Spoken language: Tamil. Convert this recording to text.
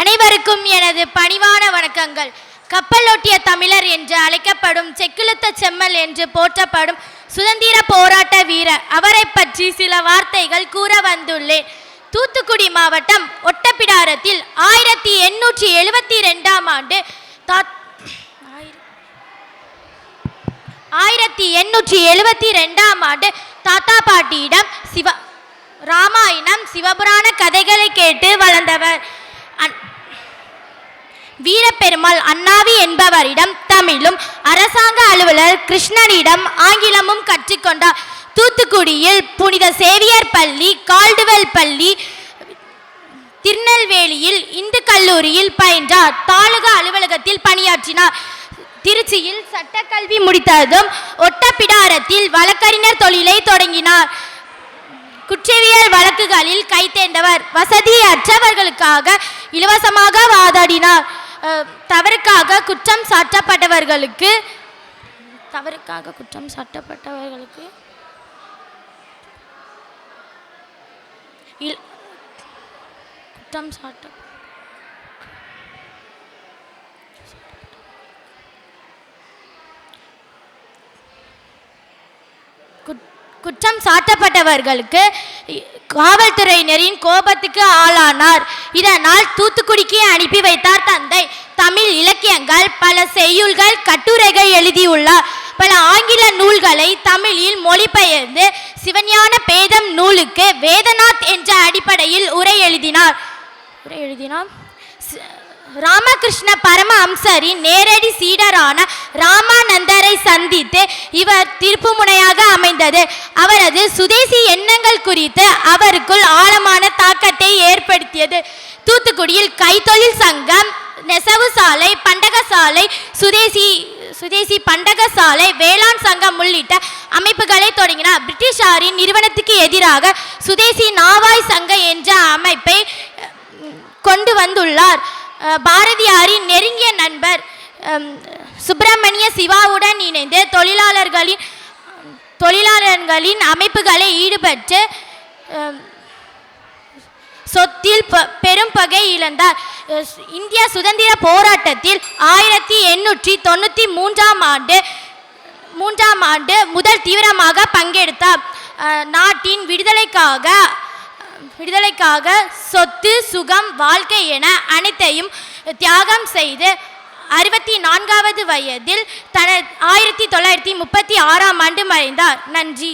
அனைவருக்கும் எனது பணிவான வணக்கங்கள். கப்பலோட்டிய தமிழர் என்று அழைக்கப்படும் செக்குழுத்த செம்மல் என்று போற்றப்படும் சுதந்திர போராட்ட வீரர். அவரை பற்றி சில வார்த்தைகள் கூற வந்துள்ளேன். தூத்துக்குடி மாவட்டம் ஒட்டப்பிடாரத்தில் ஆயிரத்தி எண்ணூற்றி எழுபத்தி ரெண்டாம் ஆண்டு தாத் ஆயிரத்தி எண்ணூற்றி எழுபத்தி ரெண்டாம் ஆண்டு தாத்தா பாட்டியிடம் சிவ ராமாயணம் சிவபுராண கதைகளை கேட்டு வளர்ந்தவர். அன்- வீரப்பெருமாள் அண்ணாவி என்பவரிடம் தமிழும் அரசாங்க அலுவலர் கிருஷ்ணனிடம் ஆங்கிலமும் கற்றுக்கொண்டார். தூத்துக்குடியில் புனித சேவியர் பள்ளி கால்டுவெல் பள்ளி திருநெல்வேலியில் இந்து கல்லூரியில் பயின்றார். தாலுகா அலுவலகத்தில் பணியாற்றினார். திருச்சியில் சட்டக்கல்வி முடித்ததும் ஒட்டப்பிடாரத்தில் வழக்கறிஞர் தொழிலை தொடங்கினார். குற்றவியல் வழக்குகளில் கைத்தேர்ந்தவர் வசதியற்றவர்களுக்காக இலவசமாக வாதாடினார். தவறுக்காக குற்றம் சாட்டப்பட்டவர்களுக்கு தவறுக்காக குற்றம் சாட்டப்பட்டவர்களுக்கு இல்- குற்றம் சாட்ட குற்றம் சாட்டப்பட்டவர்களுக்கு காவல்துறையினரின் கோபத்துக்கு ஆளானார். இதனால் தூத்துக்குடிக்கு அனுப்பி வைத்தார் தந்தை. தமிழ் இலக்கியங்கள் பல செய்யுள்கள் கட்டுரைகள் எழுதியுள்ளார். பல ஆங்கில நூல்களை தமிழில் மொழிபெயர்ந்து சிவஞான பேதம் நூலுக்கு வேதநாத் என்ற அடிப்படையில் உரை எழுதினார். உரை எழுதினார். ராமகிருஷ்ண பரமஹம்சரின் நேரடி சீடரான ராமானந்தரை சந்தித்து இவர் திருப்புமுனையாக அமைந்தது. அவரது சுதேசி எண்ணங்கள் குறித்து அவருக்குள் ஆழமான தாக்கத்தை ஏற்படுத்தியது. தூத்துக்குடியில் கைத்தொழில் சங்கம் நெசவு சாலை பண்டகசாலை சுதேசி சுதேசி பண்டகசாலை வேளாண் சங்கம் உள்ளிட்ட அமைப்புகளை தொடங்கினார். பிரிட்டிஷாரின் நிறுவனத்துக்கு எதிராக சுதேசி நாவாய் சங்க என்ற அமைப்பை கொண்டு வந்துள்ளார். பாரதியாரின் நெருங்கிய நண்பர் சுப்பிரமணிய சிவாவுடன் இணைந்து தொழிலாளர்களின் தொழிலாளர்களின் அமைப்புகளை ஈடுபட்டு சொத்தில் பெரும் பகை இழந்தார். இந்திய சுதந்திர போராட்டத்தில் ஆயிரத்தி எண்ணூற்றி தொண்ணூற்றி மூன்றாம் ஆண்டு மூன்றாம் ஆண்டு முதல் தீவிரமாக பங்கெடுத்தார். நாட்டின் விடுதலைக்காக விடுதலைக்காக சொத்து சுகம் வாழ்க்கை என அனைத்தையும் தியாகம் செய்து அறுபத்தி நான்காவது வயதில் தன ஆயிரத்தி தொள்ளாயிரத்தி முப்பத்தி ஆறாம் ஆண்டு மறைந்தார். நன்றி.